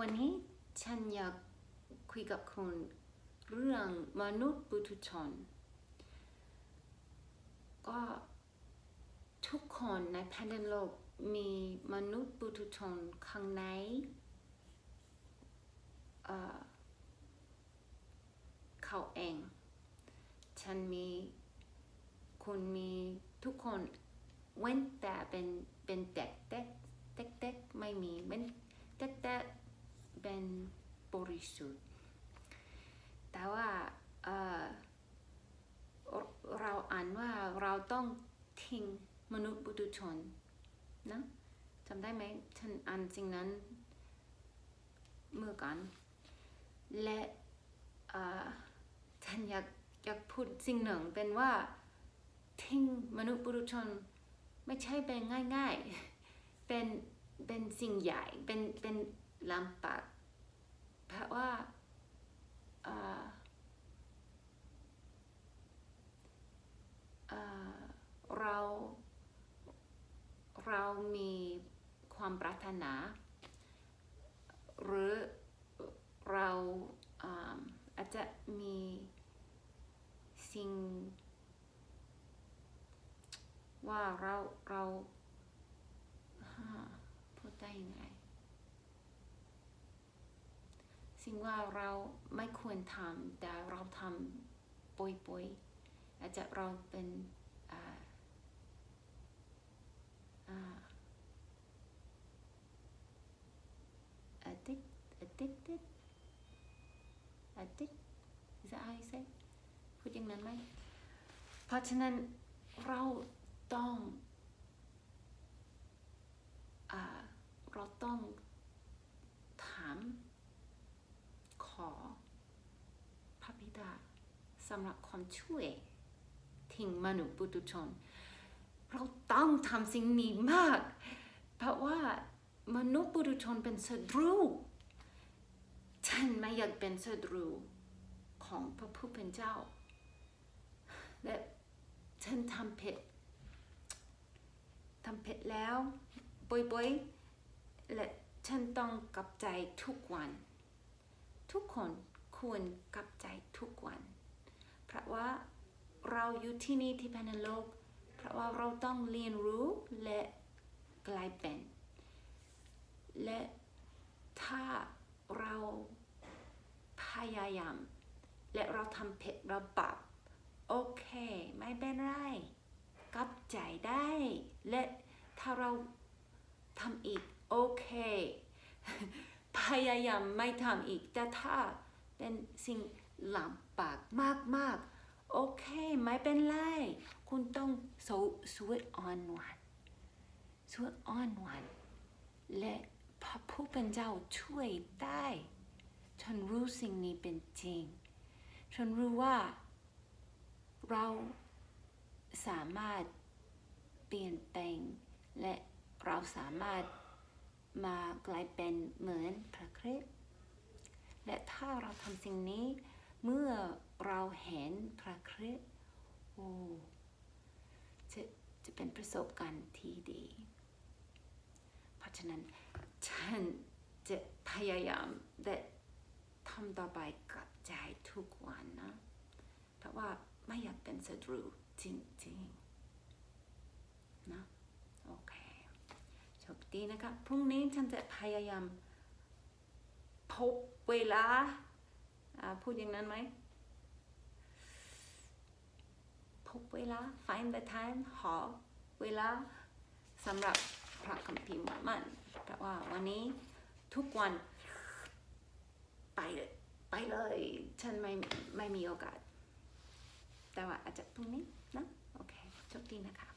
วันนี้ฉันอยากคุยกับคุณเรื่องมนุษย์ปุถุชน ก็ทุกคนในแผ่นดินโลกมีมนุษย์ปุถุชนข้างในเอ่อเขาเอง ฉันมีคุณมีทุกคนเว้นแต่เป็นเป็นเด็กเด็กเด็กเด็กไม่มีเป็นเด็กเด็ก เป็นบริสุทธิ์ แต่ว่าเเราอ่านว่าเราต้องทิ้งมนุษย์ปุถุชนนะจำได้ไหมฉันอ่านสิ่งนั้นเมื่อกันและฉันอยากอยากพูดสิ่งหนึ่งเป็นว่าทิ้งมนุษย์ปุถุชนไม่ใช่เป็นง่ายๆ เป็นเป็นสิ่งใหญ่เป็นเป็น ลำบากเพราะว่าเราเรามีความปรารถนา หรือเราอาอาจจะมีสิ่ง ว่าเราเราฮะพูดได้ยังไง สิ่งว่าเราไม่ควรทำแต่เราทำป่วยๆอาจจะเราเป็นอาอ่า addict addicted addict is that how you say พูดอย่างนั้นไหมเพราะฉะนั้นเราต้องอาเราต้องถามขอพระบิดา สำหรับความช่วยทิ้งมนุษย์ปุถุชน เราต้องทำสิ่งนี้มาก เพราะว่ามนุษย์ปุถุชนเป็นศัตรูฉันไม่อยากเป็นศัตรูของพระผู้เป็นเจ้า และฉันทำผิดทำผิดแล้วบ่อยๆและฉันต้องกลับใจทุกวัน ทุกคนควรกลับใจทุกวัน เพราะว่าเราอยู่ที่นี่ที่แผ่นโลก เพราะว่าเราต้องเรียนรู้และกลายเป็น และถ้าเราพยายาม และเราทำผิดเราบาปโอเค ไม่เป็นไรกลับใจได้ และถ้าเราทำอีก โอเค พยายามไม่ทำอีกแต่ถ้า เป็นสิ่งลำบากมากๆ โอเค ไม่เป็นไร คุณต้องสู้สวดอ่อนหวานสวดอ่อนหวานและพระผู้เป็นเจ้าช่วยได้ ฉันรู้สิ่งนี้เป็นจริง ฉันรู้ว่า เราสามารถเปลี่ยนแปลง และเราสามารถมากลายเป็นเหมือนพระคริสต์ และถ้าเราทำสิ่งนี้ เมื่อเราเห็นพระคริสต์โอ้จะจะเป็นประสบการณ์ที่ดี เพราะฉะนั้นฉันจะพยายามและทำต่อไปกับใจทุกวันนะ เพราะว่าไม่อยากเป็นศัตรูจริงๆนะโอเคโชคดีนะคะพรุ่งนี้ฉันจะพยายามพบ เวลาพูดอย่างนั้นไหมพบเวลา find the time หอเวลาสำหรับพระคัมภีร์มันเพราะว่าวันนี้ทุกวันไปเลยไปเลย ฉันไม่ไม่มีโอกาส แต่ว่าอาจจะพรุ่งนี้นะ โอเคโชคดีนะคะ